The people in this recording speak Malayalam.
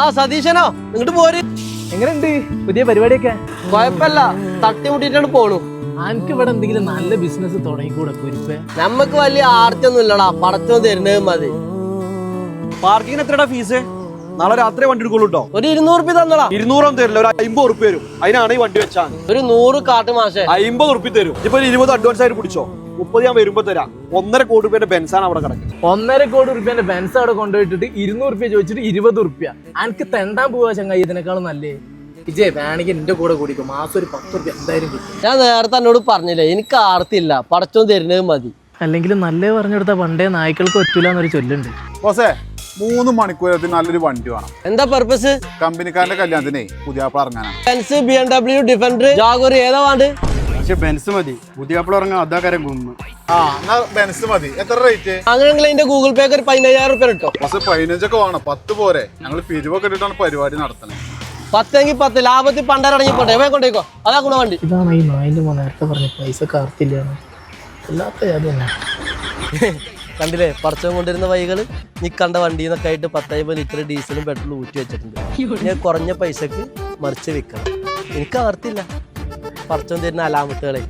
ആ സതീശനോ ഇങ്ങോട്ട് പോര്. എങ്ങനെയുണ്ട്? പുതിയ പരിപാടിയൊക്കെ? കൊഴപ്പല്ല തട്ടിമുട്ടിട്ടാണ് പോണു. എനിക്ക് ഇവിടെ എന്തെങ്കിലും നല്ല ബിസിനസ് തുടങ്ങിക്കൂടെ കുരിപ്പേ? നമ്മക്ക് വലിയ ആർച്ചൊന്നും ഇല്ലടാ. പടച്ചോ തരുന്നത് മതി. പാർക്കിങ്ങിന് എത്രടാ ഫീസ്? നാളെ രാത്രി വണ്ടി എടുക്കുള്ളൂ കേട്ടോ ഒരു ഇരുന്നൂറ് റുപ്യ തന്നടാ. ഇരുന്നൂറും തരില്ല. ഒരു അമ്പത് ഉറുപ്പ് തരും അതിനാണ് ഈ വണ്ടി വെച്ചാൽ. ഒരു നൂറ് കാട്ട് മാഷെ അമ്പത് ഉറുപ്പി തരും. ഇപ്പൊ ഒരു ഇരുപത് അഡ്വാൻസ് ആയിട്ട് പിടിച്ചോ. മുപ്പത് ഞാൻ വരുമ്പോ തരാം. ഒന്നര കോടി രൂപയുടെ ബെൻസാണ് അവിടെ കിടക്കുന്നത്. ഒന്നര കോടി റുപ്യന്റെ ബെൻസ് അവിടെ കൊണ്ടുപോയിട്ടിട്ട് ഇരുന്നൂറ് റുപ്യ ചോദിച്ചിട്ട് ഇരുപത് റുപ്യ എനിക്ക് തെണ്ടാൻ പോവാ ചങ്ങായി ഇതിനേക്കാളും നല്ലേ? വിജയ് വേണമെങ്കിൽ എന്റെ കൂടെ കൂടിക്കും. മാസം ഒരു പത്ത് റുപ്യ എന്തായാലും കിട്ടും. ഞാൻ നേരത്തെ എന്നോട് പറഞ്ഞില്ലേ എനിക്ക് ആർത്തില്ല. പടച്ചോ തരുന്നത് മതി. അല്ലെങ്കിൽ നല്ലേ പറഞ്ഞെടുത്ത പണ്ടേ നായ്ക്കൾക്ക് പറ്റൂല എന്നൊരു ചൊല്ലുണ്ട്. ബോസേ മൂന്ന് മണിക്കൂരത്തിൽ നല്ലൊരു വണ്ടി വേണം. എന്താ പർപ്പസ് കമ്പനിക്കാരന്റെ കല്യാണത്തിനെ പുതിയ ഇറങ്ങാനാണ്. Benz B M W Defender Jaguar ഏതാ വേണ്ട പക്ഷെ ബെൻസ് മതി. പുതിയ ആപ്പിൾ ഇറങ്ങാൻ അതാ ആ എന്നാ ബെൻസ് മതി. എത്ര റേറ്റ് അങ്ങനെയെങ്കിൽ എന്റെ ഗൂഗിൾ പേ ഒരു പതിനയ്യായിരം റുപ്യ കിട്ടോ. പക്ഷെ പതിനഞ്ചൊക്കെ വേണം. പത്ത് പോരെ. ഞങ്ങൾ പിരിവൊക്കെ ഇട്ടിട്ടാണ് പരിപാടി നടത്തുന്നത്. പത്തെങ്കിൽ പത്ത്. ലാഭത്തിൽ പണ്ടരടങ്ങി പോട്ടെ. വേഗം കൊണ്ടേക്കോ അതാ ഗുണ വണ്ടി. ഇതാണ് ഈ നായിന്റെ മോൻ നേരത്തെ പറഞ്ഞ പൈസ കാർത്തില്ല അല്ലാത്ത അത് തന്നെ കണ്ടില്ലേ? പടച്ചം കൊണ്ടിരുന്ന വൈകൾ നീ കണ്ട വണ്ടിയിൽ നിന്നൊക്കെ ആയിട്ട് പത്തൈമ്പത് ലിറ്റർ ഡീസലും പെട്രോളും ഊറ്റി വെച്ചിട്ടുണ്ട്. ഞാൻ കുറഞ്ഞ പൈസക്ക് മറിച്ച് വിൽക്കണം. എനിക്ക് ആർത്തില്ല. പടച്ചം തരുന്ന അലാമത്തുകളെ